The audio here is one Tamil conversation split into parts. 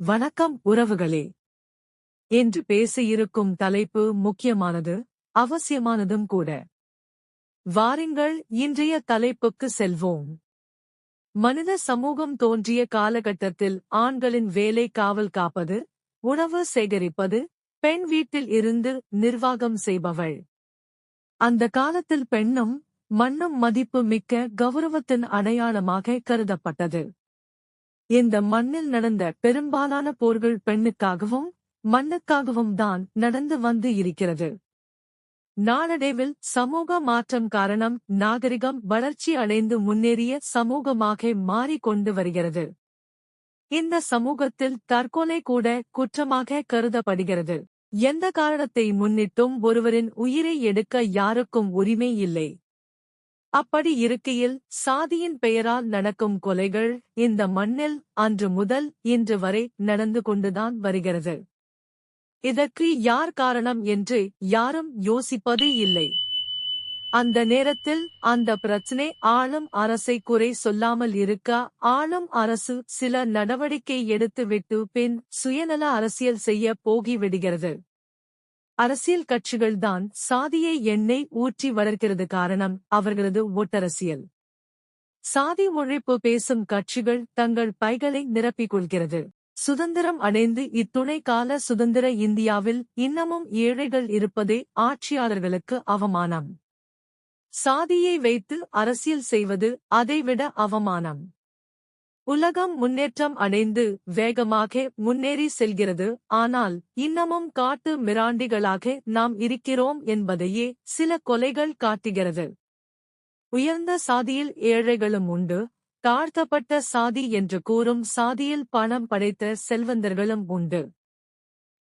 வணக்கம் உறவுகளே. என்று பேசியிருக்கும் தலைப்பு முக்கியமானது அவசியமானதும் கூட. வாருங்கள் இன்றைய தலைப்புக்கு செல்வோம். மனித சமூகம் தோன்றிய காலகட்டத்தில் ஆண்களின் வேலை காவல் காப்பது உணவு சேகரிப்பது பெண் வீட்டில் இருந்து நிர்வாகம் செய்பவள். அந்த காலத்தில் பெண்ணும் மண்ணும் மதிப்பு மிக்க கௌரவத்தின் அடையாளமாக கருதப்பட்டது. இந்த மண்ணில் நடந்த பெரும்பாலான போர்கள் பெண்ணுக்காகவும் மண்ணுக்காகவும் தான் நடந்து வந்து இருக்கிறது. நாளடைவில் சமூக மாற்றம் காரணம் நாகரிகம் வளர்ச்சி அடைந்து முன்னேறிய சமூகமாக மாறிக்கொண்டு வருகிறது. இந்த சமூகத்தில் தற்கொலை கூட குற்றமாக கருதப்படுகிறது. எந்த காரணத்தை முன்னிட்டும் ஒருவரின் உயிரை எடுக்க யாருக்கும் உரிமை இல்லை. அப்படி இருக்கையில் சாதியின் பெயரால் நடக்கும் கொலைகள் இந்த மண்ணில் அன்று முதல் இன்று வரை நடந்து கொண்டுதான் வருகிறது. இதற்கு யார் காரணம் என்று யாரும் யோசிப்பது இல்லை. அந்த நேரத்தில் அந்த பிரச்சினை ஆளும் அரசை குறை சொல்லாமல் இருக்க ஆளும் அரசு சில நடவடிக்கை எடுத்துவிட்டு பின் சுயநல அரசியல் செய்ய போகிவிடுகிறது. அரசியல் கட்சிகள்தான் சாதியை எண்ணெய் ஊற்றி வளர்க்கிறது காரணம் அவர்களது ஒட்டரசியல். சாதி ஒழிப்பு பேசும் கட்சிகள் தங்கள் பைகளை நிரப்பிக் கொள்கிறது. சுதந்திரம் அடைந்து இத்துணை கால சுதந்திர இந்தியாவில் இன்னமும் ஏழைகள் இருப்பதே ஆட்சியாளர்களுக்கு அவமானம். சாதியை வைத்து அரசியல் செய்வது அதைவிட அவமானம். உலகம் முன்னேற்றம் அடைந்து வேகமாக முன்னேறி செல்கிறது. ஆனால் இன்னமும் காட்டு மிராண்டிகளாக நாம் இருக்கிறோம் என்பதையே சில கொலைகள் காட்டுகிறது. உயர்ந்த சாதியில் ஏழைகளும் உண்டு. தாழ்த்தப்பட்ட சாதி என்று கூறும் சாதியில் பணம் படைத்த செல்வந்தர்களும் உண்டு.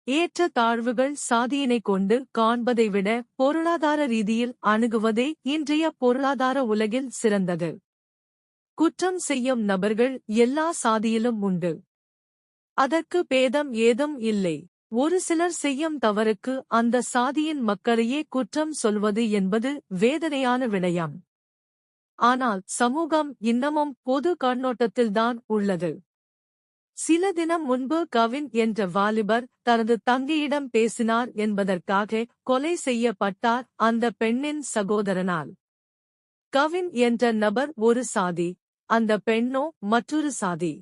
ஏற்ற தாழ்வுகள் சாதியினை கொண்டு காண்பதை விட பொருளாதார ரீதியில் அணுகுவதே இன்றைய பொருளாதார உலகில் சிறந்தது. குற்றம் செய்யும் நபர்கள் எல்லா சாதியிலும் உண்டு. அதற்கு பேதம் ஏதும் இல்லை. ஒரு சிலர் செய்யும் தவறுக்கு அந்த சாதியின் மக்களையே குற்றம் சொல்வது என்பது வேதனையான விடயம். ஆனால் சமூகம் இன்னமும் பொது கண்ணோட்டத்தில்தான் உள்ளது. சில தினம் முன்பு கவின் என்ற வாலிபர் தனது தங்கியிடம் பேசினார் என்பதற்காக கொலை செய்யப்பட்டார் அந்த பெண்ணின் சகோதரனால். கவின் என்ற நபர் ஒரு சாதி அந்த பெண்ணோ மற்றொரு சாதி.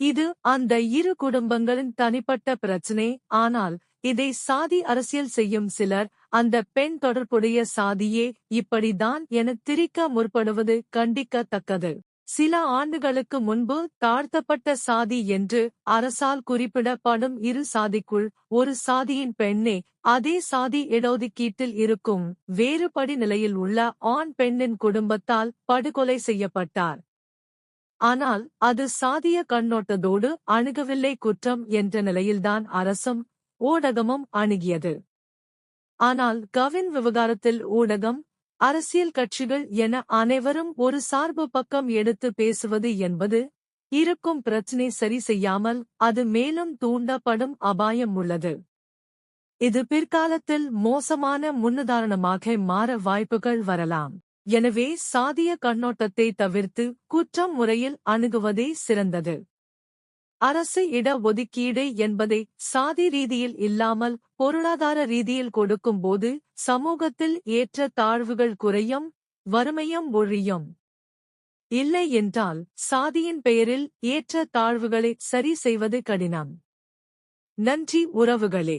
இது அந்த இரு குடும்பங்களின் தனிப்பட்ட பிரச்சினை. ஆனால் இதை சாதி அரசியல் செய்யும் சிலர் அந்த பெண் தொடர்புடைய சாதியே இப்படிதான் என திரிக்க முற்படுவது கண்டிக்கத்தக்கது. சில ஆண்டுகளுக்கு முன்பு தாழ்த்தப்பட்ட சாதி என்று அரசால் குறிப்பிடப்படும் இரு சாதிக்குள் ஒரு சாதியின் பெண்ணே அதே சாதி இடஒதுக்கீட்டில் இருக்கும் வேறுபடி நிலையில் உள்ள ஆண் பெண்ணின் குடும்பத்தால் படுகொலை செய்யப்பட்டார். ஆனால் அது சாதிய கண்ணோட்டத்தோடு அணுகவில்லை குற்றம் என்ற நிலையில்தான் அரசும் ஊடகமும் அணுகியது. ஆனால் கவின் விவகாரத்தில் ஊடகம் அரசியல் கட்சிகள் என அனைவரும் ஒரு சார்பு பக்கம் எடுத்து பேசுவது என்பது இருக்கும் பிரச்சினை சரி செய்யாமல் அது மேலும் தூண்டப்படும் அபாயம் உள்ளது. இது பிற்காலத்தில் மோசமான முன்னுதாரணமாக மாற வாய்ப்புகள் வரலாம். எனவே சாதிய கண்ணோட்டத்தை தவிர்த்து குற்றம் முறையில் அணுகுவதே சிறந்தது. அரசு இட ஒதுக்கீடு என்பதை சாதி ரீதியில் இல்லாமல் பொருளாதார ரீதியில் கொடுக்கும்போது சமூகத்தில் ஏற்ற தாழ்வுகள் குறையும் வறுமையும் ஒழியும். இல்லை என்றால் சாதியின் பெயரில் ஏற்ற தாழ்வுகளை சரி செய்வது கடினம். நன்றி உறவுகளே.